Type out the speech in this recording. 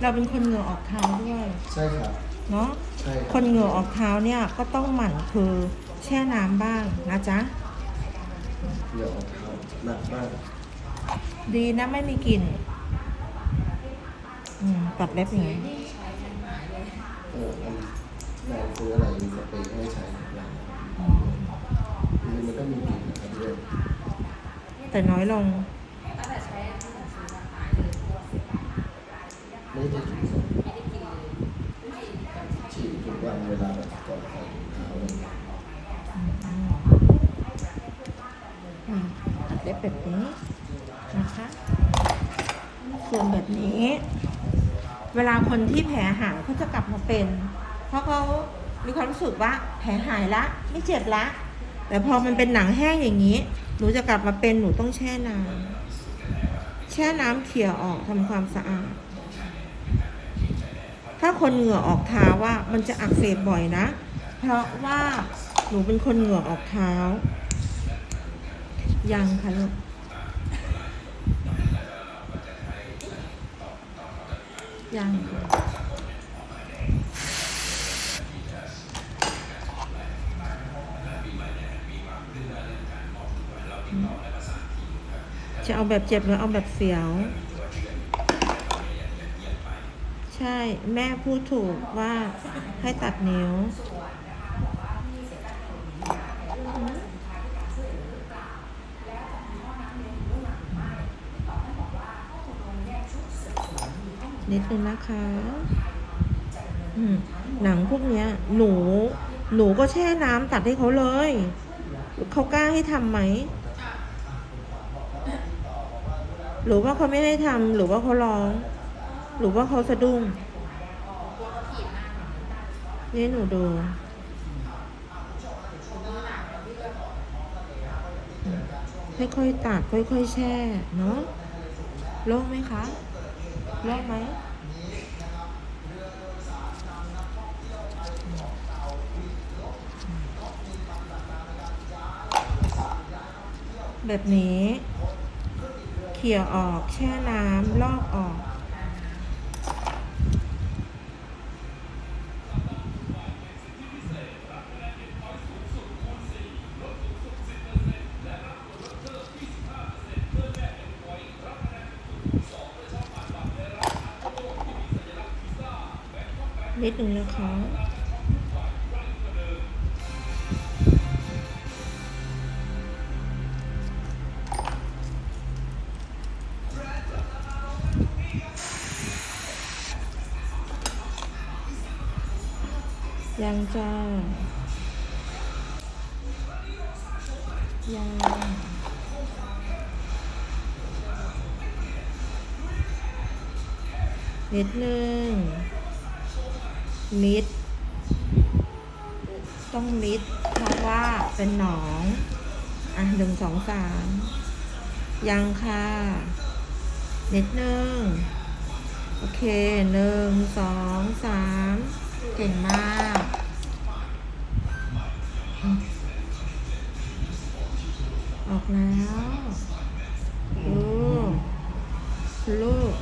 เราเป็นคนเหงื่อออกเท้าด้วย ใช่ครับ เนาะใช่รับคนเหงื่อออกเท้าเนี่ยก็ต้องหมั่นคือแช่น้ำบ้างนะจ๊ะ เหงื่อออกเท้าหนักมากดีนะไม่มีกลิ่นอืมตัดเล็บยังไงเอออันแรงซื้ออะไรมีสเปรย์ให้ใช้ทุกอย่างคือมันก็มีกลิ่นนะครับพี่เล่นแต่น้อยลง ไม่ได้กลิ่นสดฉีดทุกวัน เวลาแบบก่อนใส่ถุงเท้าเลยอืมตัดเล็บแบบนี้นะคะ ส่วนแบบนี้ เวลาคนที่แผลหายเขาจะกลับมาเป็น เพราะเขามีความรู้สึกว่าแผลหายละ ไม่เจ็บละ แต่พอมันเป็นหนังแห้งอย่างนี้ หนูจะกลับมาเป็นหนูต้องแช่น้ำแช่น้ำเขี่ยออกทำความสะอาด ถ้าคนเหงื่อออกเท้าว่ามันจะอักเสบบ่อยนะ เพราะว่าหนูเป็นคนเหงื่อออกเท้า ยังค่ะลูกยังค่ะจะเอาแบบเจ็บหรือเอาแบบเสียว ใช่แม่พูดถูกว่าให้ตัดนิ้ว นิดนึงนะคะหนังพวกเนี้ย หนู หนูก็แช่น้ำตัดให้เขาเลย เขากล้าให้ทำไหม หรือว่าเขาไม่ให้ทำหรือว่าเขาร้อง หรือว่าเขาสะดุ้งนี่หนูดูค่อยๆตัดค่อยๆแช่เนาะโล่งไหมคะโล่งไหมแบบนี้ เขี่ยออกแช่น้ำลอกออก นิดหนึ่งนะคะยังจ้า ยัง นิดนึง มิด ต้องมิด เพราะว่าเป็นหนอง อะหนึ่งสองสามยังค่ะนิดนึงโอเคหนึ่งสองสามเก่งมาก ออกแล้ว ลูก ลูก